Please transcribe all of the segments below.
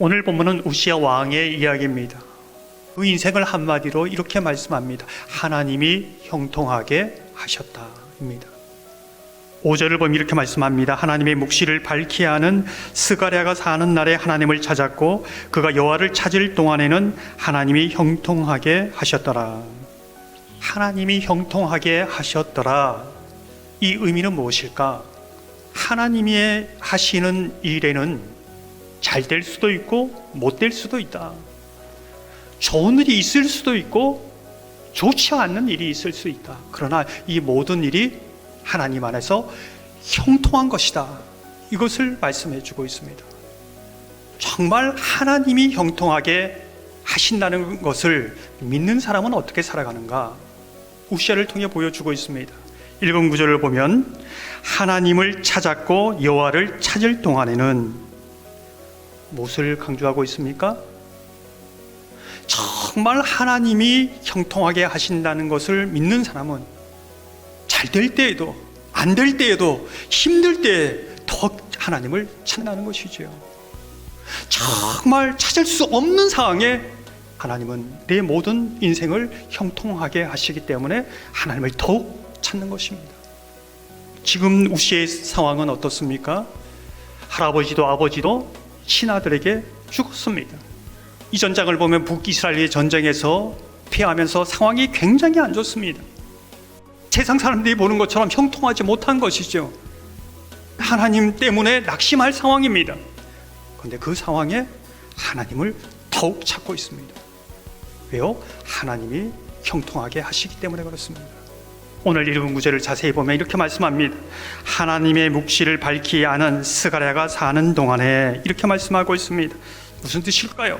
오늘 본문은 우시아 왕의 이야기입니다. 그 인생을 한마디로 이렇게 말씀합니다. 하나님이 형통하게 하셨다입니다. 5절을 보면 이렇게 말씀합니다. 하나님의 묵시를 밝히 하는 스가랴가 사는 날에 하나님을 찾았고 그가 여호와를 찾을 동안에는 하나님이 형통하게 하셨더라. 하나님이 형통하게 하셨더라. 이 의미는 무엇일까? 하나님이 하시는 일에는 잘 될 수도 있고 못 될 수도 있다. 좋은 일이 있을 수도 있고 좋지 않는 일이 있을 수 있다. 그러나 이 모든 일이 하나님 안에서 형통한 것이다. 이것을 말씀해 주고 있습니다. 정말 하나님이 형통하게 하신다는 것을 믿는 사람은 어떻게 살아가는가? 우시아를 통해 보여주고 있습니다. 1번 구절을 보면 하나님을 찾았고 여호와를 찾을 동안에는 무엇을 강조하고 있습니까? 정말 하나님이 형통하게 하신다는 것을 믿는 사람은 잘 될 때에도 안 될 때에도 힘들 때에 더 하나님을 찾는 것이지요. 정말 찾을 수 없는 상황에 하나님은 내 모든 인생을 형통하게 하시기 때문에 하나님을 더욱 찾는 것입니다. 지금 우시의 상황은 어떻습니까? 할아버지도 아버지도 신하들에게 죽었습니다. 이 전장을 보면 북이스라엘의 전쟁에서 피하면서 상황이 굉장히 안 좋습니다. 세상 사람들이 보는 것처럼 형통하지 못한 것이죠. 하나님 때문에 낙심할 상황입니다. 그런데 그 상황에 하나님을 더욱 찾고 있습니다. 왜요? 하나님이 형통하게 하시기 때문에 그렇습니다. 오늘 읽은 구절을 자세히 보면 이렇게 말씀합니다. 하나님의 묵시를 밝히 아는 스가랴가 사는 동안에 이렇게 말씀하고 있습니다. 무슨 뜻일까요?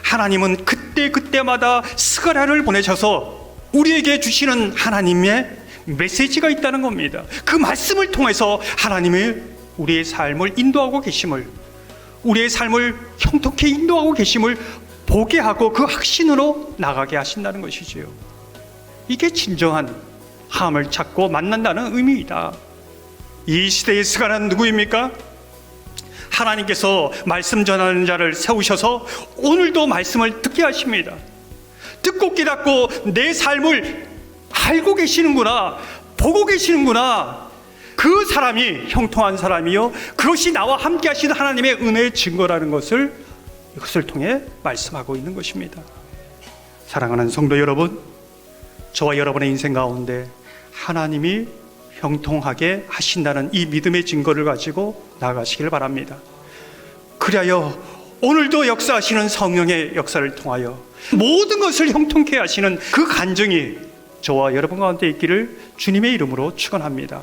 하나님은 그때 그때마다 스가랴를 보내셔서 우리에게 주시는 하나님의 메시지가 있다는 겁니다. 그 말씀을 통해서 하나님이 우리의 삶을 인도하고 계심을 우리의 삶을 형통케 인도하고 계심을 보게 하고 그 확신으로 나가게 하신다는 것이지요. 이게 진정한 함을 찾고 만난다는 의미이다. 이 시대의 스가는 누구입니까? 하나님께서 말씀 전하는 자를 세우셔서 오늘도 말씀을 듣게 하십니다. 듣고 깨닫고 내 삶을 알고 계시는구나, 보고 계시는구나. 그 사람이 형통한 사람이요. 그것이 나와 함께 하시는 하나님의 은혜의 증거라는 것을 이것을 통해 말씀하고 있는 것입니다. 사랑하는 성도 여러분, 저와 여러분의 인생 가운데 하나님이 형통하게 하신다는 이 믿음의 증거를 가지고 나가시길 바랍니다. 그리하여 오늘도 역사하시는 성령의 역사를 통하여 모든 것을 형통케 하시는 그 간증이 저와 여러분 가운데 있기를 주님의 이름으로 축원합니다.